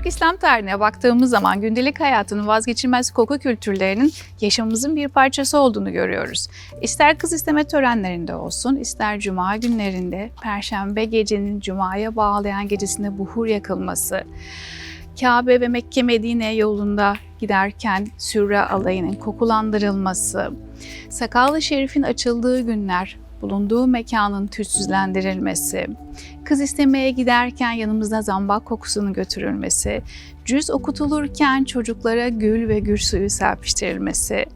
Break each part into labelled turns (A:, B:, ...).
A: Türk İslam tarihine baktığımız zaman gündelik hayatın vazgeçilmez koku kültürlerinin yaşamımızın bir parçası olduğunu görüyoruz. İster kız isteme törenlerinde olsun, ister cuma günlerinde, perşembe gecenin cumaya bağlayan gecesinde buhur yakılması, Kabe ve Mekke Medine yolunda giderken sürre alayının kokulandırılması, Sakallı Şerif'in açıldığı günler, bulunduğu mekanın tütsüzlendirilmesi, kız istemeye giderken yanımızda zambak kokusunu götürülmesi, cüz okutulurken çocuklara gül ve gül suyu serpiştirilmesi,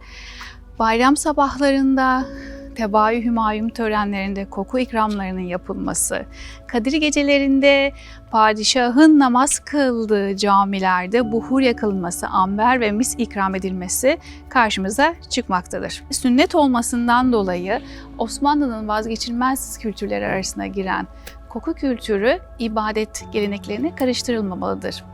A: bayram sabahlarında tebaayü hümayum törenlerinde koku ikramlarının yapılması, Kadir gecelerinde padişahın namaz kıldığı camilerde buhur yakılması, amber ve mis ikram edilmesi karşımıza çıkmaktadır. Sünnet olmasından dolayı Osmanlı'nın vazgeçilmez kültürleri arasına giren koku kültürü ibadet geleneklerine karıştırılmamalıdır.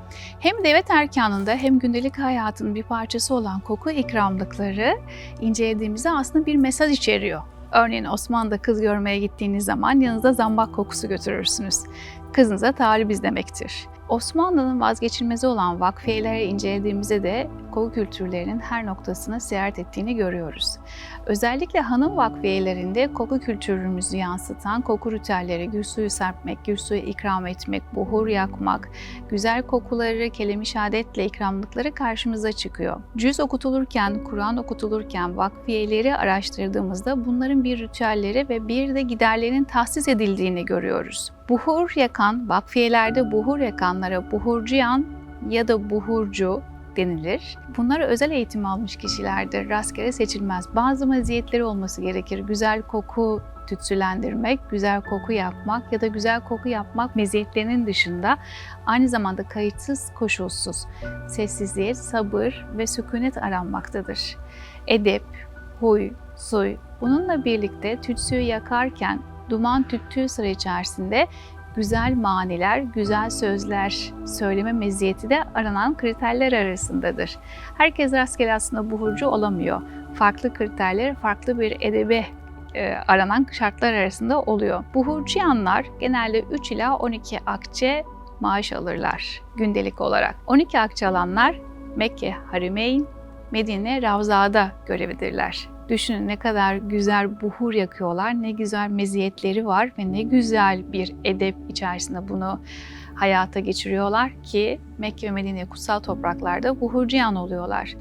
A: Hem devlet erkanında hem gündelik hayatın bir parçası olan koku ikramlıkları incelediğimizde aslında bir mesaj içeriyor. Örneğin Osmanlı'da kız görmeye gittiğiniz zaman yanınızda zambak kokusu götürürsünüz. Kızınıza talibiz demektir. Osmanlı'nın vazgeçilmezi olan vakfiyeleri incelediğimizde de koku kültürlerinin her noktasına ziyaret ettiğini görüyoruz. Özellikle hanım vakfiyelerinde koku kültürümüzü yansıtan koku ritüelleri, gül suyu serpmek, gül suyu ikram etmek, buhur yakmak, güzel kokuları, kelime şehadetle ikramlıkları karşımıza çıkıyor. Cüz okutulurken, Kur'an okutulurken vakfiyeleri araştırdığımızda bunların bir ritüelleri ve bir de giderlerin tahsis edildiğini görüyoruz. Buhur yakan, vakfiyelerde buhur yakanlara buhurcuyan ya da buhurcu denilir. Bunlar özel eğitim almış kişilerdir. Rastgele seçilmez. Bazı meziyetleri olması gerekir. Güzel koku tütsülendirmek, güzel koku yapmak ya da güzel koku yapmak meziyetlerinin dışında aynı zamanda kayıtsız, koşulsuz, sessizlik, sabır ve sükunet aranmaktadır. Edep, huy, suy, bununla birlikte tütsüyü yakarken duman tüttüğü sıra içerisinde güzel maniler, güzel sözler söyleme meziyeti de aranan kriterler arasındadır. Herkes rastgele aslında buhurcu olamıyor. Farklı kriterler, farklı bir edebe e, aranan şartlar arasında oluyor. Buhurcuyanlar genelde 3 ila 12 akçe maaş alırlar gündelik olarak. 12 akçe alanlar Mekke Harimeyn, Medine Ravza'da görevidirler. Düşünün ne kadar güzel buhur yakıyorlar, ne güzel meziyetleri var ve ne güzel bir edep içerisinde bunu hayata geçiriyorlar ki Mekke ve Medine kutsal topraklarda buhurcuyan oluyorlar.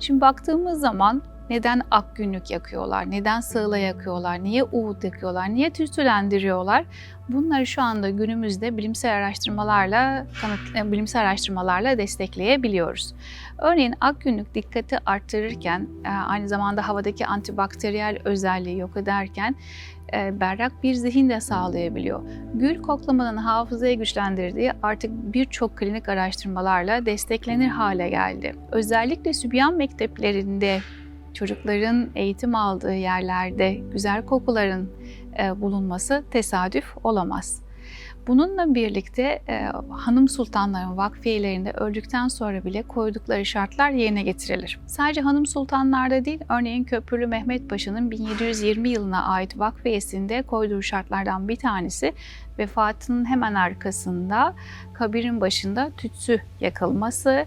A: Şimdi baktığımız zaman neden ak günlük yakıyorlar, neden sığla yakıyorlar, niye uğut yakıyorlar, niye tütsülendiriyorlar? Bunları şu anda günümüzde bilimsel araştırmalarla, kanıt, bilimsel araştırmalarla destekleyebiliyoruz. Örneğin ak günlük dikkati arttırırken, aynı zamanda havadaki antibakteriyel özelliği yok ederken berrak bir zihin de sağlayabiliyor. Gül koklamanın hafızayı güçlendirdiği artık birçok klinik araştırmalarla desteklenir hale geldi. Özellikle Sübyan mekteplerinde çocukların eğitim aldığı yerlerde güzel kokuların bulunması tesadüf olamaz. Bununla birlikte e, hanım sultanların vakfiyelerinde öldükten sonra bile koydukları şartlar yerine getirilir. Sadece hanım sultanlarda değil, örneğin Köprülü Mehmet Paşa'nın 1720 yılına ait vakfiyesinde koyduğu şartlardan bir tanesi vefatının hemen arkasında kabirin başında tütsü yakılması,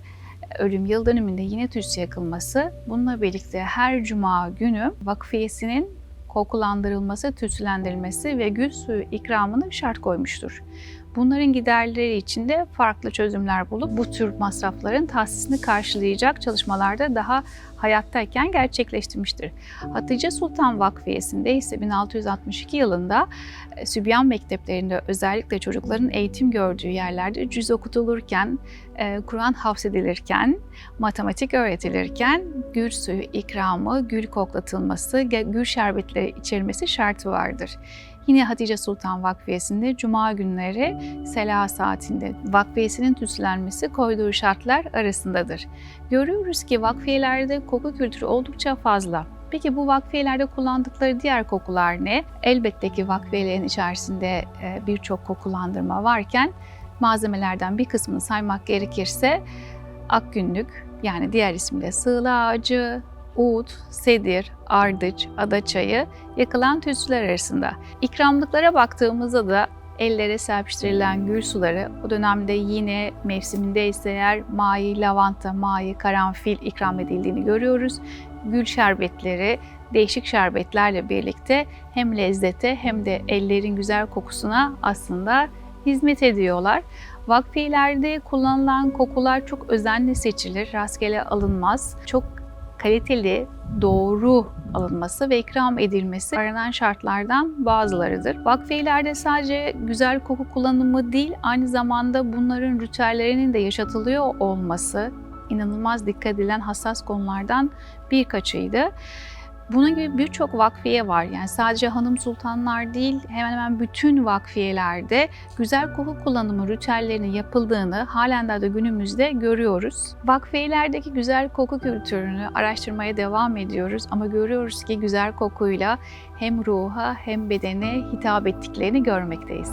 A: ölüm yıl dönümünde yine tütsü yakılması, bununla birlikte her cuma günü vakfiyesinin kokulandırılması, tütsülendirilmesi ve gül suyu ikramını şart koymuştur. Bunların giderleri için de farklı çözümler bulup bu tür masrafların tahsisini karşılayacak çalışmalarda daha hayattayken gerçekleştirmiştir. Hatice Sultan Vakfiyesi'nde ise 1662 yılında e, Sübyan mekteplerinde özellikle çocukların eğitim gördüğü yerlerde cüz okutulurken, e, Kur'an hafzedilirken, matematik öğretilirken gül suyu ikramı, gül koklatılması, gül şerbetleri içermesi şartı vardır. Yine Hatice Sultan Vakfiyesi'nde cuma günleri sela saatinde vakfiyesinin tüslenmesi koyduğu şartlar arasındadır. Görüyoruz ki vakfiyelerde koku kültürü oldukça fazla. Peki bu vakfiyelerde kullandıkları diğer kokular ne? Elbette ki vakfiyelerin içerisinde e, birçok kokulandırma varken malzemelerden bir kısmını saymak gerekirse ak günlük yani diğer ismiyle sığla ağacı, uğut, sedir, ardıç, adaçayı yakılan tütsüler arasında. İkramlıklara baktığımızda da ellere serpiştirilen gül suları o dönemde yine mevsiminde ise eğer mayi lavanta, mayi karanfil ikram edildiğini görüyoruz. Gül şerbetleri, değişik şerbetlerle birlikte hem lezzete hem de ellerin güzel kokusuna aslında hizmet ediyorlar. Vakfiyelerde kullanılan kokular çok özenle seçilir, rastgele alınmaz. Çok kaliteli, doğru alınması ve ikram edilmesi aranan şartlardan bazılarıdır. Vakfiyelerde sadece güzel koku kullanımı değil, aynı zamanda bunların ritüellerinin de yaşatılıyor olması inanılmaz dikkat edilen hassas konulardan birkaçıydı. Bunun gibi birçok vakfiye var. Yani sadece hanım sultanlar değil, hemen hemen bütün vakfiyelerde güzel koku kullanımı ritüellerinin yapıldığını halen daha da günümüzde görüyoruz. Vakfiyelerdeki güzel koku kültürünü araştırmaya devam ediyoruz ama görüyoruz ki güzel kokuyla hem ruha hem bedene hitap ettiklerini görmekteyiz.